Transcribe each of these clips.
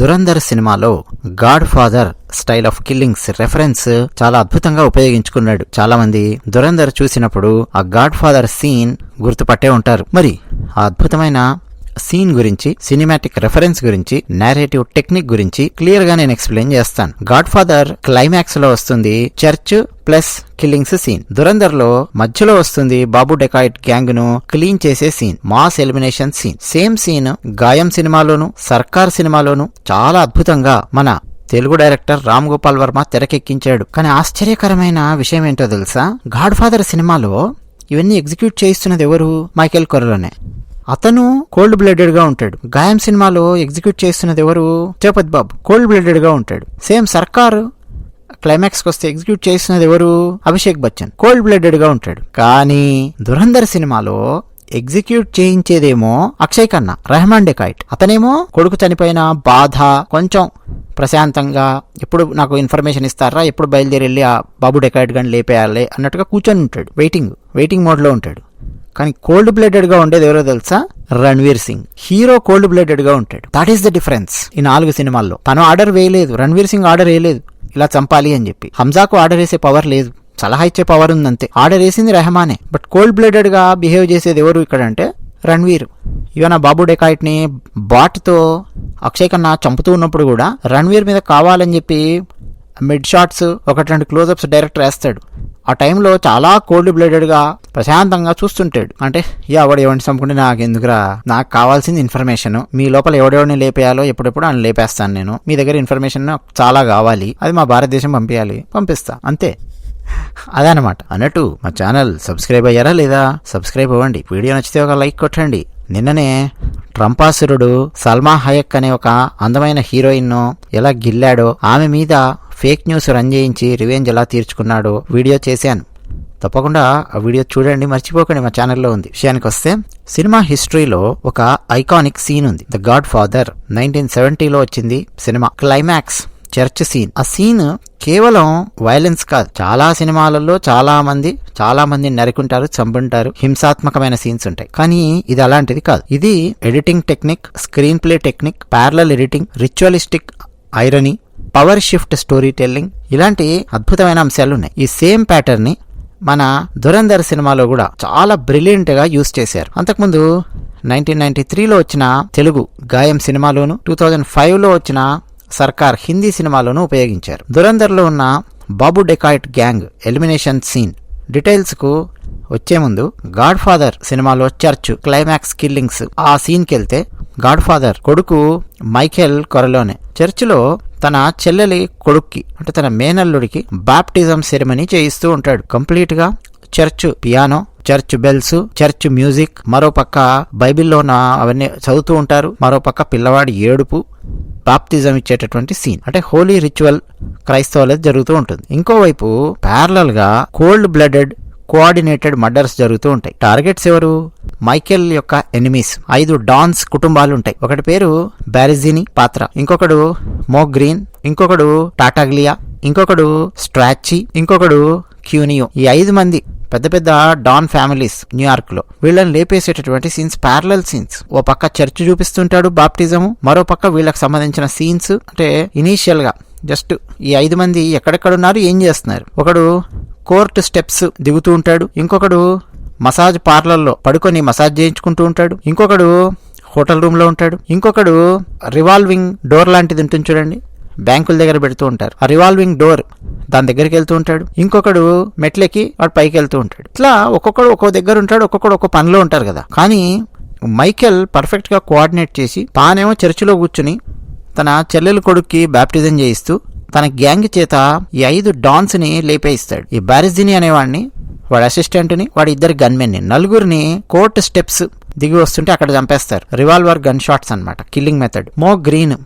దురంధర్ సినిమాలో Godfather style of killings reference చాలా అద్భుతంగా ఉపయోగించుకున్నాడు. చాలా మంది దురంధర్ చూసినప్పుడు ఆ గాడ్ ఫాదర్ సీన్ గుర్తుపట్టే ఉంటారు. మరి ఆ అద్భుతమైన సీన్ గురించి సినిమాటిక్ రెఫరెన్స్ గురించి నేరేటివ్ టెక్నిక్ గురించి క్లియర్గా నేను ఎక్స్ప్లెయిన్ చేస్తాను. గాడ్ ఫాదర్ క్లైమాక్స్లో వస్తుంది చర్చ్ ప్లస్ కిల్లింగ్స్ సీన్ దురందర్లో మధ్యలో వస్తుంది బాబు డెకాయిట్ గ్యాంగ్ను క్లీన్ చేసే scene mass elimination scene same scene Gaayam సినిమాలోను Sarkar సినిమాలోను చాలా అద్భుతంగా మన తెలుగు డైరెక్టర్ రామ్ గోపాల్ వర్మ తెరకెక్కించాడు. కానీ ఆశ్చర్యకరమైన విషయం ఏంటో తెలుసా? గాడ్ ఫాదర్ సినిమాలో ఇవన్నీ ఎగ్జిక్యూట్ చేయిస్తున్నది ఎవరు? మైకేల్ కొరలోనే అతను కోల్డ్ బ్లడెడ్గా ఉంటాడు. గాయం సినిమాలో ఎగ్జిక్యూట్ చేస్తున్నది ఎవరు? తిరుపతి బాబు. కోల్డ్ బ్లడెడ్గా ఉంటాడు. సేమ్ సర్కారు క్లైమాక్స్కి వస్తే ఎగ్జిక్యూట్ చేస్తున్నది ఎవరు? అభిషేక్ బచ్చన్. కోల్డ్ బ్లడెడ్గా ఉంటాడు. కానీ దురంధర్ సినిమాలో ఎగ్జిక్యూట్ చేయించేదేమో అక్షయ్ ఖన్నా రెహమాన్ డెకాయిట్. అతనేమో కొడుకు చనిపోయిన బాధ కొంచెం ప్రశాంతంగా ఎప్పుడు నాకు ఇన్ఫర్మేషన్ ఇస్తారా? ఎప్పుడు బయలుదేరి వెళ్ళి ఆ బాబు డెకాయిట్ గాని లేపేయాలి అన్నట్టుగా కూర్చొని ఉంటాడు. వెయిటింగ్ వెయిటింగ్ మోడ్లో ఉంటాడు. కానీ కోల్డ్ బ్లడెడ్గా ఉండేది ఎవరో తెలుసా? రణ్వీర్ సింగ్. హీరో కోల్డ్ బ్లడెడ్గా ఉంటాడు. దట్ ఈస్ ద డిఫరెన్స్ ఈ నాలుగు సినిమాల్లో. తను ఆర్డర్ వేయలేదు. రణ్వీర్ సింగ్ ఆర్డర్ వేయలేదు. ఇలా చంపాలి అని చెప్పి. హంజాకు ఆర్డర్ వేసే పవర్ లేదు. సలహా ఇచ్చే పవర్ ఉందంతే. ఆర్డర్ వేసింది రెహమానే. బట్ కోల్డ్ బ్లడెడ్గా బిహేవ్ చేసేది ఎవరు ఇక్కడ అంటే రణ్వీర్. ఈవెన్ బాబు డెకాయిట్ని అక్షయ్ కన్నా చంపుతూ ఉన్నప్పుడు కూడా రణ్వీర్ మీద కావాలని చెప్పి మిడ్ షాట్స్ ఒకటి రెండు క్లోజప్స్ డైరెక్టర్ వేస్తాడు. ఆ టైంలో చాలా కోల్డ్ బ్లడెడ్గా ప్రశాంతంగా చూస్తుంటాడు. అంటే ఈ ఆవిడ ఎవరిని చంపుకుంటే నాకు ఎందుకురా? నాకు కావాల్సింది ఇన్ఫర్మేషన్ మీ లోపల ఎవడెవడిని లేపేయాలో ఎప్పుడెప్పుడు అని లేపేస్తాను నేను. మీ దగ్గర ఇన్ఫర్మేషన్ చాలా కావాలి. అది మా భారతదేశం పంపించాలి పంపిస్తా. అంతే. అదనమాట. అన్నట్టు మా ఛానల్ సబ్స్క్రైబ్ అయ్యారా లేదా? సబ్స్క్రైబ్ అవ్వండి. వీడియో నచ్చితే ఒక లైక్ కొట్టండి. నిన్ననే ట్రంపాసురుడు సల్మా హయక్ అనే ఒక అందమైన హీరోయిన్ ఎలా గిల్లాడో ఆమె మీద ఫేక్ న్యూస్ రన్ చేయించి రివెంజ్ ఎలా తీర్చుకున్నాడో వీడియో చేశాను. తప్పకుండా ఆ వీడియో చూడండి మర్చిపోకండి మా ఛానల్లో ఉంది. విషయానికి వస్తే సినిమా హిస్టరీలో ఒక ఐకానిక్ సీన్ ఉంది. ద గాడ్ ఫాదర్ నైన్టీన్ సెవెంటీలో వచ్చింది సినిమా క్లైమాక్స్ చర్చ్ సీన్. ఆ సీన్ కేవలం వైలెన్స్ కాదు చాలా సినిమాలలో చాలా మంది చాలా మందిని నరికుంటారు చంపుంటారు హింసాత్మకమైన సీన్స్ ఉంటాయి. కానీ ఇది అలాంటిది కాదు. ఇది editing technique screenplay technique parallel editing ritualistic irony power shift storytelling ఇలాంటి అద్భుతమైన అంశాలు ఉన్నాయి ఈ సేమ్ ప్యాటర్న్ని మన దురంధర్ సినిమాలో కూడా చాలా బ్రిలియంట్గా యూస్ చేశారు. అంతకుముందు నైన్టీన్ నైన్టీ త్రీలో వచ్చిన తెలుగు గాయం సినిమాలోను టూ థౌజండ్ ఫైవ్లో వచ్చిన సర్కార్ హిందీ సినిమాలోనూ ఉపయోగించారు. దురంధర్లో ఉన్న Babu Dacoit gang elimination scene డీటెయిల్స్కు వచ్చే ముందు గాడ్ ఫాదర్ సినిమాలో చర్చ్ క్లైమాక్స్ కిల్లింగ్స్ ఆ సీన్కి వెళ్తే గాడ్ ఫాదర్ కొడుకు మైఖేల్ కొరలోనే. చర్చిలో తన చెల్లెలి కొడుక్కి అంటే తన మేనల్లుడికి బాప్టిజం సెరమనీ చేయిస్తూ ఉంటాడు. కంప్లీట్గా church piano church bells church music మరో పక్క బైబిల్లోన అవన్నీ చదువుతూ ఉంటారు. మరో పక్క పిల్లవాడి ఏడుపు బాప్తిజం ఇచ్చేటటువంటి సీన్. అంటే హోలీ రిచువల్ క్రైస్తవులది జరుగుతూ ఉంటుంది. ఇంకోవైపు ప్యారలల్గా కోల్డ్ బ్లడెడ్ కోఆర్డినేటెడ్ మర్డర్స్ జరుగుతూ ఉంటాయి. టార్గెట్స్ ఎవరు? మైకెల్ యొక్క ఎనిమీస్. ఐదు డాన్స్ కుటుంబాలు ఉంటాయి ఒకటి పేరు బ్యారిజిని పాత్ర. ఇంకొకడు మో గ్రీన్ ఇంకొకడు టాటాగ్లియా. ఇంకొకడు స్ట్రాచి. ఇంకొకడు క్యూనియో. ఈ ఐదు మంది పెద్ద పెద్ద డాన్ ఫ్యామిలీస్ న్యూయార్క్లో వీళ్ళని లేపేసేటటువంటి సీన్స్ ప్యారలల్ సీన్స్. ఓ పక్క చర్చ్ చూపిస్తుంటాడు బాప్టిజము. మరో పక్క వీళ్ళకి సంబంధించిన సీన్స్. అంటే ఇనీషియల్గా జస్ట్ ఈ ఐదు మంది ఎక్కడెక్కడ ఉన్నారు ఏం చేస్తున్నారు? ఒకడు కోర్ట్ స్టెప్స్ దిగుతూ ఉంటాడు. ఇంకొకడు మసాజ్ పార్లర్లో పడుకొని మసాజ్ చేయించుకుంటూ ఉంటాడు. ఇంకొకడు హోటల్ రూమ్లో ఉంటాడు. ఇంకొకడు రివాల్వింగ్ డోర్ లాంటిది ఉంటుంది చూడండి. బ్యాంకుల దగ్గర పెడుతూ ఉంటారు. ఆ రివాల్వింగ్ డోర్ దాని దగ్గరికి వెళ్తూ ఉంటాడు. ఇంకొకడు మెట్లెక్కి వాడు పైకి వెళ్తూ ఉంటాడు. ఇట్లా ఒక్కొక్కడు ఒక్కో దగ్గర ఉంటాడు ఒక్కొక్కడు ఒక్కో పనిలో ఉంటారు కదా. కానీ మైకెల్ పర్ఫెక్ట్గా కోఆర్డినేట్ చేసి తానేమో చర్చిలో కూర్చుని తన చెల్లెలు కొడుక్కి బ్యాప్టిజం చేయిస్తూ తన గ్యాంగ్ చేత ఈ ఐదు డాన్స్ని లేపేయిస్తాడు. ఈ బారిజిని అనేవాడిని వాడి అసిస్టెంట్ని వాడి ఇద్దరు గన్మెన్ని నలుగురిని కోర్ట్ స్టెప్స్ దిగి వస్తుంటే అక్కడ చంపేస్తారు. రివాల్వర్ గన్ షాట్స్ అన్నమాట కిల్లింగ్ మెథడ్. మో గ్రీన్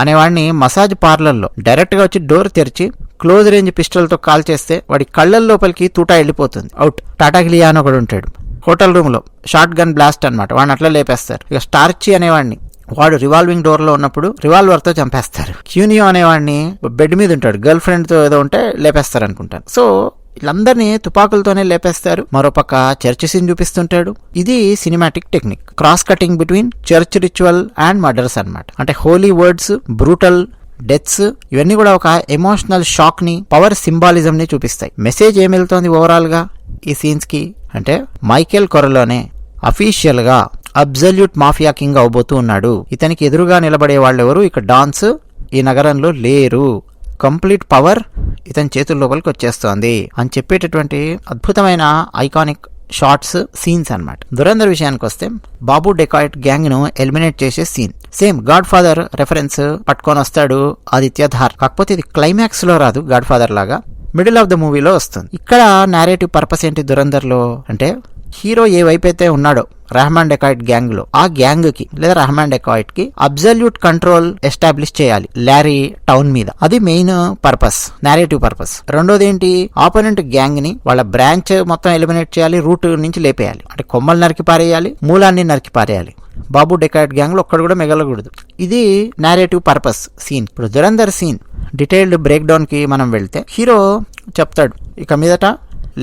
అనేవాడిని మసాజ్ పార్లర్లో డైరెక్ట్గా వచ్చి డోర్ తెరిచి క్లోజ్ రేంజ్ పిస్టల్తో కాల్ చేస్తే వాడి కళ్ళ లోపలికి తూటా వెళ్ళిపోతుంది. అవుట్. టాటాగిలియా అని ఒకడు ఉంటాడు. హోటల్ రూమ్లో షార్ట్ గన్ బ్లాస్ట్ అనమాట వాడిని అట్లా లేపేస్తారు. ఇక స్టార్చి అనేవాడిని వాడు రివాల్వింగ్ డోర్లో ఉన్నప్పుడు రివాల్వర్తో చంపేస్తారు. క్యూనియో అనేవాడిని బెడ్ మీద ఉంటాడు. గర్ల్ ఫ్రెండ్తో ఏదో ఉంటే లేపేస్తారు అనుకుంటాను సో వీళ్ళందరినీ తుపాకులతోనే లేపేస్తారు. మరోపక్క చర్చ్ సీన్ చూపిస్తుంటాడు. ఇది cinematic technique cross cutting between church ritual and murders అనమాట అంటే హోలీ వర్డ్స్ బ్రూటల్ డెత్స్ ఇవన్నీ కూడా ఒక ఎమోషనల్ షాక్ని పవర్ సింబాలిజం ని చూపిస్తాయి. మెసేజ్ ఏం వెళ్తోంది ఓవరాల్గా ఈ సీన్స్కి? అంటే మైకేల్ కొరలోనే అఫీషియల్గా అబ్జల్యూట్ మాఫియా కింగ్ అవబోతూ ఉన్నాడు. ఇతనికి ఎదురుగా నిలబడే వాళ్ళెవరు? ఇక డాన్స్ ఈ నగరంలో లేరు. కంప్లీట్ పవర్ ఇతని చేతుల లోపలికి వచ్చేస్తోంది. అని చెప్పేటటువంటి అద్భుతమైన ఐకానిక్ షార్ట్స్ సీన్స్ అన్నమాట. దురంధర్ విషయానికి వస్తే బాబు డెకాయిట్ గ్యాంగ్ను ఎలిమినేట్ చేసే scene. Same Godfather reference పట్టుకొని వస్తాడు ఆదిత్యధార్ కాకపోతే ఇది క్లైమాక్స్లో రాదు గాడ్ ఫాదర్ లాగా. మిడిల్ ఆఫ్ ద మూవీలో వస్తుంది. ఇక్కడ నేరేటివ్ పర్పస్ ఏంటి దురంధర్లో? అంటే హీరో ఏ వైపు అయితే ఉన్నాడో రెహమాన్ డెకాయిట్ గ్యాంగ్లో ఆ గ్యాంగ్కి లేదా రెహమాన్ డెకాయిట్కి అబ్జల్యూట్ కంట్రోల్ ఎస్టాబ్లిష్ చేయాలి లారీ టౌన్ మీద. అది మెయిన్ పర్పస్ నేరేటివ్ పర్పస్. రెండోది ఏంటి ఆపోనెంట్ గ్యాంగ్ని వాళ్ళ బ్రాంచ్ మొత్తం ఎలిమినేట్ చేయాలి రూట్ నుంచి లేపేయాలి. అంటే కొమ్మలు నరికి పారేయాలి మూలాన్ని నరికి పారేయాలి. బాబు డెకాయిట్ గ్యాంగ్లో ఒక్కడు కూడా మిగలకూడదు. ఇది నేరేటివ్ పర్పస్ సీన్. ఇప్పుడు దురంధర్ సీన్ డీటెయిల్డ్ బ్రేక్ డౌన్కి మనం వెళ్తే హీరో చెప్తాడు ఇక మీదట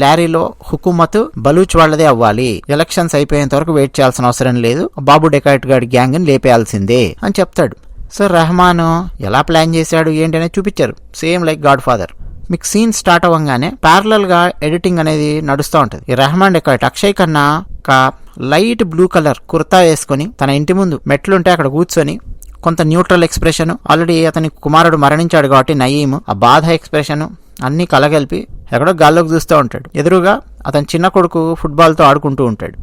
లారీలో హుకుమత్ బలూచ్ వాళ్ళదే అవ్వాలి. ఎలక్షన్స్ అయిపోయేంత వరకు వెయిట్ చేయాల్సిన అవసరం లేదు. బాబు డెకాయిట్ గారి గ్యాంగ్ని లేపేయాల్సిందే అని చెప్తాడు. సో రెహమాన్ ఎలా ప్లాన్ చేశాడు ఏంటి అనేది చూపించారు. Same like Godfather. మీకు సీన్ స్టార్ట్ అవ్వగానే ప్యారలల్గా ఎడిటింగ్ అనేది నడుస్తూ ఉంటుంది. ఈ రెహమాన్ డెకాట్ అక్షయ్ కన్నా ఒక లైట్ బ్లూ కలర్ కుర్తా వేసుకొని తన ఇంటి ముందు మెట్లుంటే అక్కడ కూర్చొని కొంత న్యూట్రల్ ఎక్స్ప్రెషన్ ఆల్రెడీ అతని కుమారుడు మరణించాడు కాబట్టి నయీం ఆ బాధ ఎక్స్ప్రెషన్ అన్ని కలగలిపి ఎక్కడో గాల్లోకి చూస్తూ ఉంటాడు. ఎదురుగా అతని చిన్న కొడుకు ఫుట్బాల్తో ఆడుకుంటూ ఉంటాడు.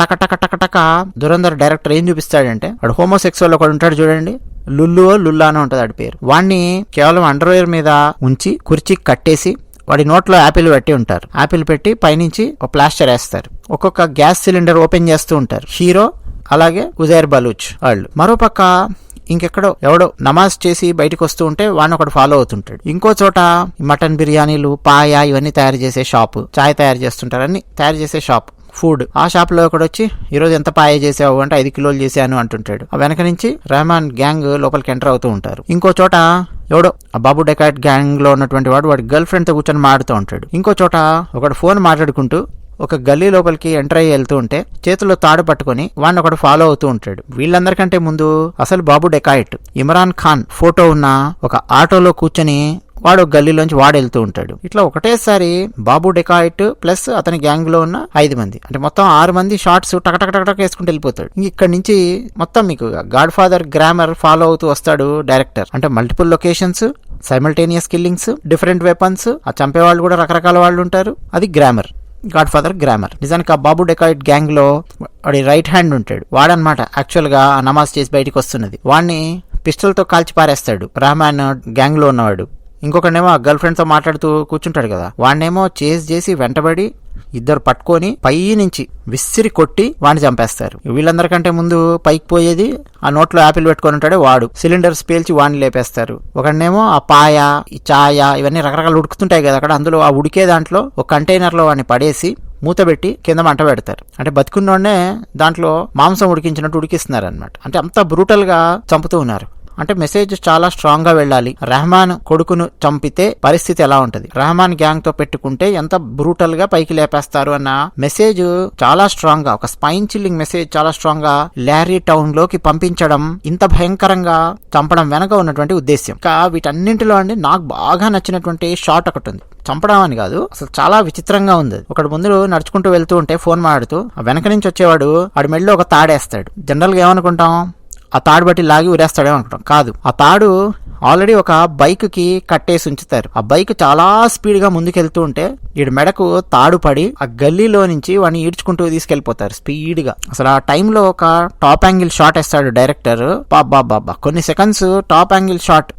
టక టక టక టక దురంధర్ డైరెక్టర్ ఏం చూపిస్తాడంటే వాడు హోమోసెక్సువల్ ఒకడు ఉంటాడు చూడండి. లుల్లు లుల్లా అని ఉంటుంది వాడి పేరు. వాడిని కేవలం అండర్వేర్ మీద ఉంచి కుర్చీకి కట్టేసి వాడి నోట్లో యాపిల్ పెట్టి ఉంటారు. యాపిల్ పెట్టి పైనుంచి ఒక ప్లాస్టర్ వేస్తారు. ఒక్కొక్క గ్యాస్ సిలిండర్ ఓపెన్ చేస్తూ ఉంటారు. హీరో అలాగే ఉజైర్ బలూచ్ వాళ్ళు. మరోపక్క ఇంకెక్కడో ఎవడో నమాజ్ చేసి బయటకు వస్తూ ఉంటే వాడిని ఒకడు ఫాలో అవుతుంటాడు. ఇంకో చోట మటన్ బిర్యానీలు పాయ ఇవన్నీ తయారు చేసే షాప్ చాయ్ తయారు చేస్తుంటారు తయారు చేసే షాప్ ఫుడ్ ఆ షాప్లో ఒకడు వచ్చి ఈరోజు ఎంత పాయ చేసావు? అంటే ఐదు కిలోలు చేశాను అంటుంటాడు. ఆ వెనక నుంచి రెహమాన్ గ్యాంగ్ లోపలికి ఎంటర్ అవుతూ ఉంటారు. ఇంకో చోట ఎవడో ఆ బాబు డెకాట్ గ్యాంగ్లో ఉన్నటువంటి వాడు వాడి గర్ల్ ఫ్రెండ్తో కూర్చొని మాడుతూ ఉంటాడు. ఇంకో చోట ఒకడు ఫోన్ మాట్లాడుకుంటూ ఒక గల్లీ లోపలికి ఎంటర్ అయ్యి వెళ్తూ ఉంటే చేతిలో తాడు పట్టుకొని వాడిని ఒకడు ఫాలో అవుతూ ఉంటాడు. వీళ్ళందరికంటే ముందు అసలు బాబు డెకాయిట్. ఇమ్రాన్ ఖాన్ ఫోటో ఉన్న ఒక ఆటోలో కూర్చొని వాడు ఒక గల్లీలోంచి వాడు వెళ్తూ ఉంటాడు. ఇట్లా ఒకటేసారి బాబు డెకాయిట్ ప్లస్ అతని గ్యాంగ్లో ఉన్న ఐదు మంది. అంటే మొత్తం ఆరు మంది షార్ట్స్ టకటక టకటక వేసుకుంటూ వెళ్ళిపోతాడు. ఇక్కడ నుంచి మొత్తం మీకు గాడ్ ఫాదర్ గ్రామర్ ఫాలో అవుతూ వస్తాడు డైరెక్టర్. అంటే multiple locations simultaneous killings different weapons ఆ చంపే వాళ్ళు కూడా రకరకాల వాళ్ళు ఉంటారు. అది గ్రామర్. గాడ్ ఫాదర్ గ్రామర్ నిజానికి ఆ బాబు డెకాయిట్ గ్యాంగ్లో వాడి రైట్ హ్యాండ్ ఉంటాడు. వాడనమాట యాక్చువల్గా ఆ నమాజ్ చేసి బయటకు వస్తున్నది. వాడిని పిస్టల్తో కాల్చి పారేస్తాడు. రహమాన్ గ్యాంగ్లో ఉన్నవాడు. ఇంకొకడేమో ఆ గర్ల్ ఫ్రెండ్తో మాట్లాడుతూ కూర్చుంటాడు కదా. వాడినేమో చేసి చేసి వెంటబడి ఇద్దరు పట్టుకొని పై నుంచి విసిరి కొట్టి వాడిని చంపేస్తారు. వీళ్ళందరికంటే ముందు పైకి పోయేది ఆ నోట్లో యాపిల్ పెట్టుకొని ఉంటాడే వాడు. సిలిండర్స్ పేల్చి వాడిని లేపేస్తారు. ఒకడనేమో ఆ పాయ ఈ చాయ ఇవన్నీ రకరకాలు ఉడుకుతుంటాయి కదా అక్కడ. అందులో ఆ ఉడికే దాంట్లో ఒక కంటైనర్లో వాడిని పడేసి మూత పెట్టి కింద మంట పెడతారు. అంటే బతికున్నోడే దాంట్లో మాంసం ఉడికించినట్టు ఉడికిస్తున్నారు అనమాట అంటే అంత బ్రూటల్గా చంపుతూ ఉన్నారు. అంటే మెసేజ్ చాలా స్ట్రాంగ్గా వెళ్ళాలి. రెహమాన్ కొడుకును చంపితే పరిస్థితి ఎలా ఉంటది? రెహమాన్ గ్యాంగ్తో పెట్టుకుంటే ఎంత బ్రూటల్గా పైకి లేపేస్తారు అన్న మెసేజ్ చాలా స్ట్రాంగ్గా ఒక స్పైన్ చిల్లింగ్ మెసేజ్ చాలా స్ట్రాంగ్గా లారీ టౌన్లోకి పంపించడం ఇంత భయంకరంగా చంపడం వెనక ఉన్నటువంటి ఉద్దేశ్యం. ఇంకా వీటన్నింటిలో అండి నాకు బాగా నచ్చినటువంటి షాట్ ఒకటి ఉంది. చంపడం అని కాదు అసలు చాలా విచిత్రంగా ఉంది ఒకటి ఒకడు ముందు నడుచుకుంటూ వెళ్తూ ఉంటే ఫోన్ మాడుతూ ఆ వెనక నుంచి వచ్చేవాడు ఆడి మెడలో ఒక తాడేస్తాడు. జనరల్గా ఏమనుకుంటాం? ఆ తాడు బట్టి లాగి ఉరేస్తాడేమో అనుకుంటాం. కాదు. ఆ తాడు ఆల్రెడీ ఒక బైక్కి కట్టేసి ఉంచుతారు. ఆ బైక్ చాలా స్పీడ్గా ముందుకెళ్తూ ఉంటే వీడి మెడకు తాడు పడి ఆ గల్లీలో నుంచి వాడిని ఈడ్చుకుంటూ తీసుకెళ్ళిపోతారు స్పీడ్గా అసలు ఆ టైంలో ఒక టాప్ యాంగిల్ షాట్ వేస్తాడు డైరెక్టర్ బాబా బాబా కొన్ని సెకండ్స్ టాప్ యాంగిల్ షాట్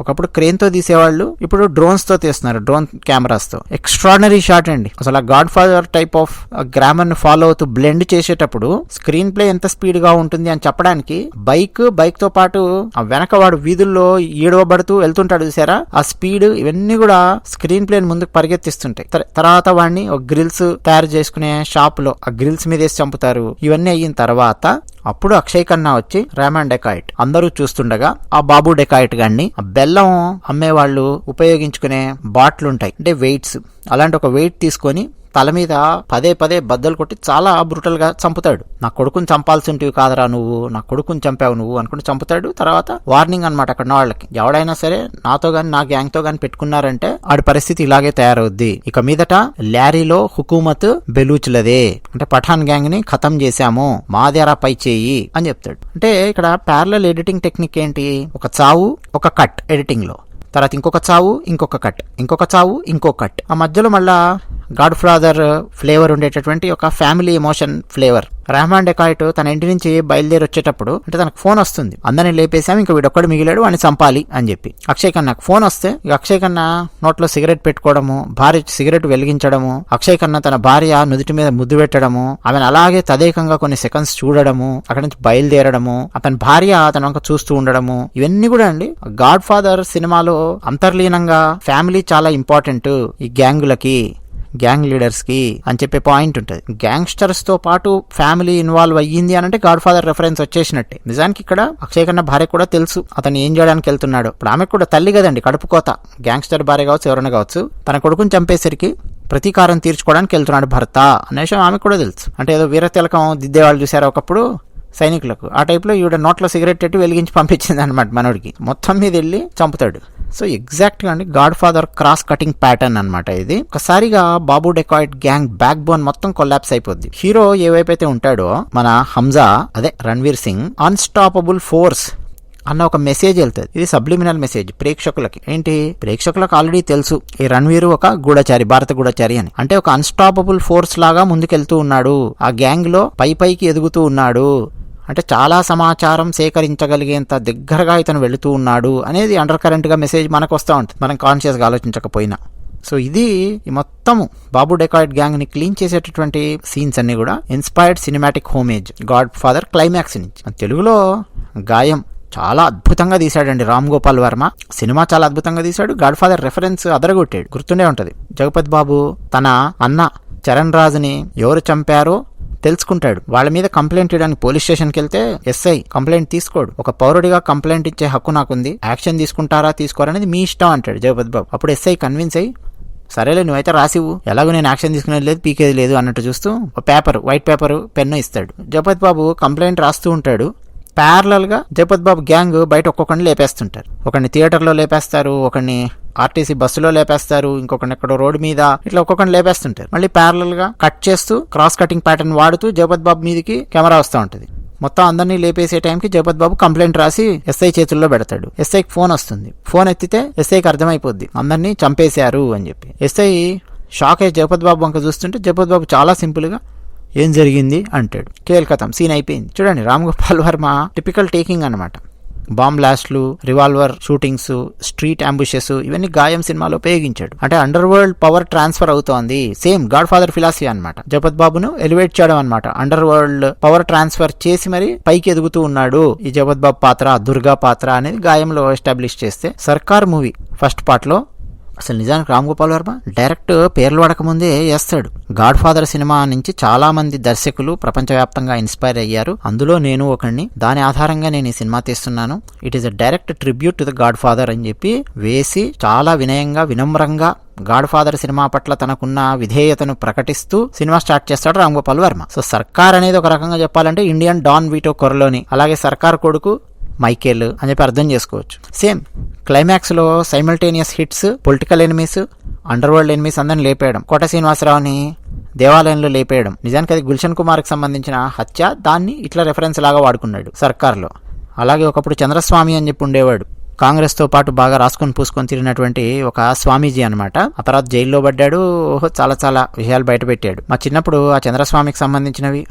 ఒకప్పుడు క్రేన్తో తీసేవాళ్ళు ఇప్పుడు డ్రోన్స్తో తీస్తున్నారు డ్రోన్ కెమెరాస్తో ఎక్స్ట్రాడనరీ షాట్ అండి. అసలు ఆ గాడ్ ఫాదర్ టైప్ ఆఫ్ గ్రామర్ని ఫాలో అవుతూ బ్లెండ్ చేసేటప్పుడు స్క్రీన్ ప్లే ఎంత స్పీడ్గా ఉంటుంది అని చెప్పడానికి బైక్ బైక్తో పాటు ఆ వెనక వాడు వీధుల్లో ఈడవబడుతూ వెళ్తుంటాడు చూసారా? ఆ స్పీడ్ ఇవన్నీ కూడా స్క్రీన్ ప్లే ముందుకు పరిగెత్తిస్తుంటాయి. తర్వాత వాడిని ఒక గ్రిల్స్ తయారు చేసుకునే షాప్లో ఆ గ్రిల్స్ మీద వేసి చంపుతారు. ఇవన్నీ అయిన తర్వాత అప్పుడు అక్షయ్ ఖన్నా వచ్చి రేమాన్ డెకాయిట్ అందరూ చూస్తుండగా ఆ బాబు డెకాయిట్ గాన్ని ఆ బెల్లం అమ్మేవాళ్ళు ఉపయోగించుకునే బాట్లుంటాయి అంటే వెయిట్స్ అలాంటి ఒక వెయిట్ తీసుకొని తల మీద పదే పదే బద్దలు కొట్టి చాలా బ్రుటల్గా చంపుతాడు. నా కొడుకుని చంపాల్సి ఉంటివి కాదరా నువ్వు నా కొడుకుని చంపావు నువ్వు అనుకుంటే చంపుతాడు. తర్వాత వార్నింగ్ అనమాట అక్కడ వాళ్ళకి ఎవడైనా సరే నాతో గాని నా గ్యాంగ్తో గాని పెట్టుకున్నారంటే ఆడి పరిస్థితి ఇలాగే తయారవుద్ది. ఇక మీదట ల్యారీలో హుకూమత్ బెలూచులదే. అంటే పఠాన్ గ్యాంగ్ని ఖతం చేశాము మాదేరా పై చేయి అని చెప్తాడు. అంటే ఇక్కడ ప్యారలల్ ఎడిటింగ్ టెక్నిక్ ఏంటి? ఒక చావు ఒక కట్ ఎడిటింగ్లో. తర్వాత ఇంకొక చావు ఇంకొక కట్ ఇంకొక చావు ఇంకో కట్ ఆ మధ్యలో మళ్ళా గాడ్ ఫాదర్ ఫ్లేవర్ ఉండేటటువంటి ఒక family emotion flavour Rehman Dacoit తన ఇంటి నుంచి బయలుదేరి వచ్చేటప్పుడు అంటే తనకు ఫోన్ వస్తుంది. అందరిని లేపేశాం ఇంకా వీడొక్కడు మిగిలాడు వాడిని చంపాలి అని చెప్పి. అక్షయ్ కన్నాకు ఫోన్ వస్తే అక్షయ్ కన్నా నోట్లో సిగరెట్ పెట్టుకోవడము భార్య సిగరెట్ వెలిగించడము అక్షయ్ కన్నా తన భార్య నుదుటి మీద ముద్దు పెట్టడము ఆమెను అలాగే తదేకంగా కొన్ని సెకండ్స్ చూడడము అక్కడి నుంచి బయలుదేరడము అతని భార్య అతను వంక చూస్తూ ఉండడము ఇవన్నీ కూడా అండి. గాడ్ ఫాదర్ సినిమాలో అంతర్లీనంగా ఫ్యామిలీ చాలా ఇంపార్టెంట్ ఈ గ్యాంగులకి గ్యాంగ్ లీడర్స్కి అని చెప్పే పాయింట్ ఉంటుంది. గ్యాంగ్స్టర్స్తో పాటు ఫ్యామిలీ ఇన్వాల్వ్ అయ్యింది అని అంటే గాడ్ ఫాదర్ రెఫరెన్స్ వచ్చేసినట్టే. నిజానికి ఇక్కడ అక్షయ్ కన్నా భార్య కూడా తెలుసు. అతను ఏం చేయడానికి వెళ్తున్నాడు. ఇప్పుడు ఆమె కూడా తల్లి కదండి కడుపు కోత. గ్యాంగ్స్టర్ భార్య కావచ్చు ఎవరైనా కావచ్చు తన కొడుకుని చంపేసరికి ప్రతీకారం తీర్చుకోవడానికి వెళ్తున్నాడు భర్త అనే విషయం ఆమెకు కూడా తెలుసు. అంటే ఏదో వీరతిలకం దిద్దేవాళ్ళు చూసారా ఒకప్పుడు? సైనికులకు. ఆ టైప్లో ఈవిడ నోట్లో సిగరెట్ పెట్టి వెలిగించి పంపించింది అనమాట మనోడికి. మొత్తం మీద వెళ్ళి చంపుతాడు. సో ఎగ్జాక్ట్గా అండి Godfather cross cutting pattern అనమాట ఇది. ఒకసారిగా Babu dacoit gang backbone మొత్తం కొలాప్స్ అయిపోద్ది. హీరో ఏవైతే ఉంటాడో మన హంజా అదే రణ్వీర్ సింగ్ అన్స్టాపబుల్ ఫోర్స్ అన్న ఒక మెసేజ్ వెళ్తుంది. ఇది సబ్లిమినల్ మెసేజ్ ప్రేక్షకులకి. ఏంటి? ప్రేక్షకులకు ఆల్రెడీ తెలుసు. ఈ రణ్వీర్ ఒక గూఢచారి భారత గూఢచారి అని. అంటే ఒక అన్స్టాపబుల్ ఫోర్స్ లాగా ముందుకెళ్తూ ఉన్నాడు. ఆ గ్యాంగ్లో పై పైకి ఎదుగుతూ ఉన్నాడు. అంటే చాలా సమాచారం సేకరించగలిగేంత దగ్గరగా ఇతను వెళుతూ ఉన్నాడు అనేది అండర్ కరెంట్గా మెసేజ్ మనకు వస్తూ ఉంటుంది. మనం కాన్షియస్గా ఆలోచించకపోయినా. సో ఇది మొత్తము బాబు డెకాయిడ్ గ్యాంగ్ని క్లీన్ చేసేటటువంటి సీన్స్ అన్ని కూడా inspired cinematic homage Godfather climax నుంచి తెలుగులో గాయం చాలా అద్భుతంగా తీశాడండి రామ్ గోపాల్ వర్మ. సినిమా చాలా అద్భుతంగా తీశాడు. గాడ్ ఫాదర్ రెఫరెన్స్ అదరగొట్టాడు. గుర్తుండే ఉంటది. జగపతి బాబు తన అన్న చరణ్ రాజుని ఎవరు చంపారో తెలుసుకుంటాడు. వాళ్ళ మీద కంప్లైంట్ ఇవ్వడానికి పోలీస్ స్టేషన్కి వెళ్తే ఎస్ఐ కంప్లైంట్ తీసుకోడు. ఒక పౌరుడిగా కంప్లైంట్ ఇచ్చే హక్కు నాకుంది. యాక్షన్ తీసుకుంటారా తీసుకోరనేది మీ ఇష్టం అంటాడు జగపతి బాబు. అప్పుడు ఎస్ఐ కన్విన్స్ అయ్యి సరేలే నువ్వైతే రాసివు ఎలాగో నేను యాక్షన్ తీసుకునేది లేదు పీకేది లేదు అన్నట్టు చూస్తూ ఒక పేపర్ వైట్ పేపర్ పెన్ను ఇస్తాడు. జగపతి బాబు కంప్లైంట్ రాస్తూ ఉంటాడు. ప్యారలల్గా జగపతి బాబు గ్యాంగ్ బయట ఒక్కొక్కరిని లేపేస్తుంటారు. ఒకరిని థియేటర్లో లేపేస్తారు ఒకరిని ఆర్టీసీ బస్సులో లేపేస్తారు ఇంకొకరిని ఎక్కడో రోడ్డు మీద ఇట్లా ఒక్కొక్కరిని లేపేస్తుంటారు. మళ్ళీ ప్యారలల్గా కట్ చేస్తూ క్రాస్ కటింగ్ ప్యాటర్న్ వాడుతూ జగపత్ బాబు మీదకి కెమెరా వస్తూ ఉంటుంది. మొత్తం అందరినీ లేపేసే టైంకి జగపత్ బాబు కంప్లైంట్ రాసి ఎస్ఐ చేతుల్లో పెడతాడు. ఎస్ఐకి ఫోన్ వస్తుంది. ఫోన్ ఎత్తితే ఎస్ఐకి అర్థమైపోద్ది. అందరినీ చంపేశారు అని చెప్పి. ఎస్ఐ షాక్ అయ్యి జగపత్ బాబు వంక చూస్తుంటే జగపత్ బాబు చాలా సింపుల్గా ఏం జరిగింది అంటాడు. కేల్కతం సీన్ అయిపోయింది. చూడండి రామ్ గోపాల్ వర్మ టిపికల్ టేకింగ్ అనమాట బాంబ్ బ్లాస్ట్లు రివాల్వర్ షూటింగ్స్ స్ట్రీట్ అంబుషెస్ ఇవన్నీ గాయం సినిమాలో ఉపయోగించాడు. అంటే అండర్ వరల్డ్ పవర్ ట్రాన్స్ఫర్ అవుతోంది. సేమ్ గాడ్ ఫాదర్ ఫిలాసఫీ అనమాట జపత్ బాబును ఎలివేట్ చేయడం అనమాట అండర్ వరల్డ్ పవర్ ట్రాన్స్ఫర్ చేసి మరి పైకి ఎదుగుతూ ఉన్నాడు ఈ జపత్ బాబు పాత్ర దుర్గా పాత్ర అనేది గాయంలో ఎస్టాబ్లిష్ చేస్తే సర్కార్ మూవీ ఫస్ట్ పార్ట్లో అసలు నిజానికి రామ్ గోపాల్ వర్మ డైరెక్ట్ పేర్లు పడకముందే వేస్తాడు. గాడ్ ఫాదర్ సినిమా నుంచి చాలా మంది దర్శకులు ప్రపంచవ్యాప్తంగా ఇన్స్పైర్ అయ్యారు. అందులో నేను ఒకడిని దాని ఆధారంగా నేను ఈ సినిమా తీస్తున్నాను. It is a direct tribute to the Godfather అని చెప్పి వేసి చాలా వినయంగా వినమ్రంగా గాడ్ ఫాదర్ సినిమా పట్ల తనకున్న విధేయతను ప్రకటిస్తూ సినిమా స్టార్ట్ చేస్తాడు రామ్ గోపాల్ వర్మ. సో సర్కార్ అనేది ఒక రకంగా చెప్పాలంటే ఇండియన్ డాన్ వీటో కొరలోని అలాగే సర్కార్ కొడుకు మైకేల్ అని చెప్పి అర్థం చేసుకోవచ్చు. సేమ్ క్లైమాక్స్లో simultaneous hits political enemies underworld enemies అందరిని లేపేయడం. కోట శ్రీనివాసరావుని దేవాలయంలో లేపేయడం. నిజానికి అది గుల్షన్ కుమార్కి సంబంధించిన హత్య దాన్ని ఇట్లా రెఫరెన్స్ లాగా వాడుకున్నాడు సర్కార్లో. అలాగే ఒకప్పుడు చంద్రస్వామి అని చెప్పి ఉండేవాడు. కాంగ్రెస్తో పాటు బాగా రాసుకొని పూసుకొని తిరిగినటువంటి ఒక స్వామీజీ అనమాట ఆ తర్వాత జైల్లో పడ్డాడు ఓహో చాలా చాలా విషయాలు బయటపెట్టాడు మా చిన్నప్పుడు ఆ చంద్రస్వామికి సంబంధించినవి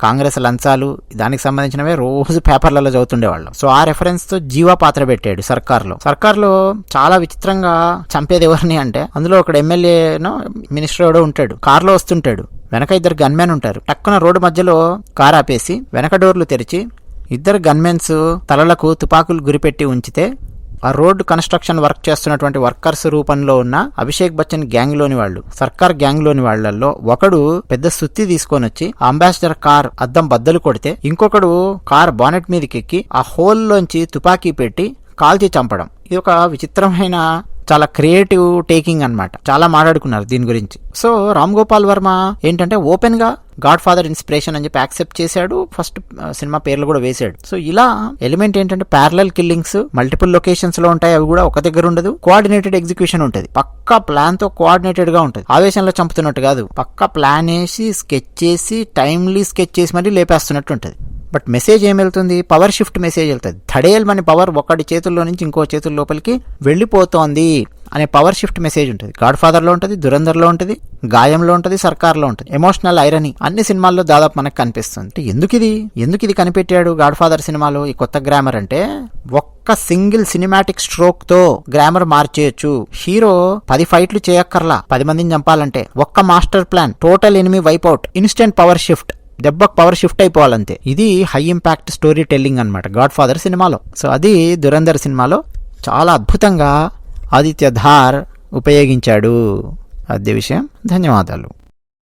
కాంగ్రెస్ లంచాలు దానికి సంబంధించినవే రోజు పేపర్లలో చదువుతుండేవాళ్ళం. సో ఆ రెఫరెన్స్తో జీవా పాత్ర పెట్టాడు సర్కార్లో. సర్కార్లో చాలా విచిత్రంగా చంపేది ఎవరిని అంటే అందులో ఒక ఎమ్మెల్యేనో మినిస్టర్ ఎవడో ఉంటాడు. కార్లో వస్తుంటాడు. వెనక ఇద్దరు గన్మెన్ ఉంటారు. టక్కున రోడ్డు మధ్యలో కార్ ఆపేసి వెనక డోర్లు తెరిచి ఇద్దరు గన్మెన్స్ తలలకు తుపాకులు గురిపెట్టి ఉంచితే ఆ రోడ్డు కన్స్ట్రక్షన్ వర్క్ చేస్తున్నటువంటి వర్కర్స్ రూపంలో ఉన్న అభిషేక్ బచ్చన్ గ్యాంగ్లోని వాళ్ళు సర్కార్ గ్యాంగ్లోని వాళ్ళల్లో ఒకడు పెద్ద సుత్తి తీసుకొని వచ్చి అంబాసిడర్ కార్ అద్దం బద్దలు కొడితే ఇంకొకడు కార్ బానెట్ మీదకి ఎక్కి ఆ హోల్ లోంచి తుపాకీ పెట్టి కాల్చి చంపడం. ఇది ఒక విచిత్రమైన చాలా క్రియేటివ్ టేకింగ్ అన్నమాట. చాలా మాట్లాడుకున్నారు దీని గురించి. సో రామ్ గోపాల్ వర్మ ఏంటంటే ఓపెన్గా గాడ్ ఫాదర్ ఇన్స్పిరేషన్ అని చెప్పి యాక్సెప్ట్ చేశాడు. ఫస్ట్ సినిమా పేర్లు కూడా వేశాడు. సో ఇలా ఎలిమెంట్ ఏంటంటే ప్యారలల్ కిల్లింగ్స్ మల్టిపుల్ లొకేషన్స్లో ఉంటాయి. అవి కూడా ఒక దగ్గర ఉండదు. కోఆర్డినేటెడ్ ఎగ్జిక్యూషన్ ఉంటుంది. పక్కా ప్లాన్తో కోఆర్డినేటెడ్గా ఉంటుంది. ఆవేశంలో చంపుతున్నట్టు కాదు. పక్కా ప్లాన్ వేసి స్కెచ్ చేసి టైమ్లీ స్కెచ్ చేసి మరీ లేపేస్తున్నట్టు ఉంటుంది. బట్ మెసేజ్ ఏం వెళ్తుంది? పవర్ షిఫ్ట్ మెసేజ్ వెళ్తుంది. థడేల్ మన పవర్ ఒకటి చేతుల్లో నుంచి ఇంకో చేతుల లోపలికి వెళ్ళిపోతోంది అనే పవర్ షిఫ్ట్ మెసేజ్ ఉంటుంది. గాడ్ ఫాదర్లో ఉంటుంది దురంధర్లో ఉంటుంది గాయంలో ఉంటుంది సర్కార్లో ఉంటుంది. ఎమోషనల్ ఐరనీ అన్ని సినిమాల్లో దాదాపు మనకు కనిపిస్తుంది. ఎందుకు ఇది? ఎందుకు ఇది కనిపెట్టాడు గాడ్ ఫాదర్ సినిమాలో ఈ కొత్త గ్రామర్ అంటే? ఒక్క సింగిల్ సినిమాటిక్ స్ట్రోక్తో గ్రామర్ మార్చేయచ్చు. హీరో పది ఫైట్లు చేయక్కర్లా. పది మందిని చంపాలంటే ఒక్క master plan. Total enemy wipe out instant power shift. దెబ్బకు పవర్ షిఫ్ట్ అయిపోవాలంతే. ఇది హై ఇంపాక్ట్ స్టోరీ టెల్లింగ్ అనమాట గాడ్ ఫాదర్ సినిమాలో. సో అది దురంధర్ సినిమాలో చాలా అద్భుతంగా ఆదిత్య ధార్ ఉపయోగించాడు. అదే విషయం. ధన్యవాదాలు.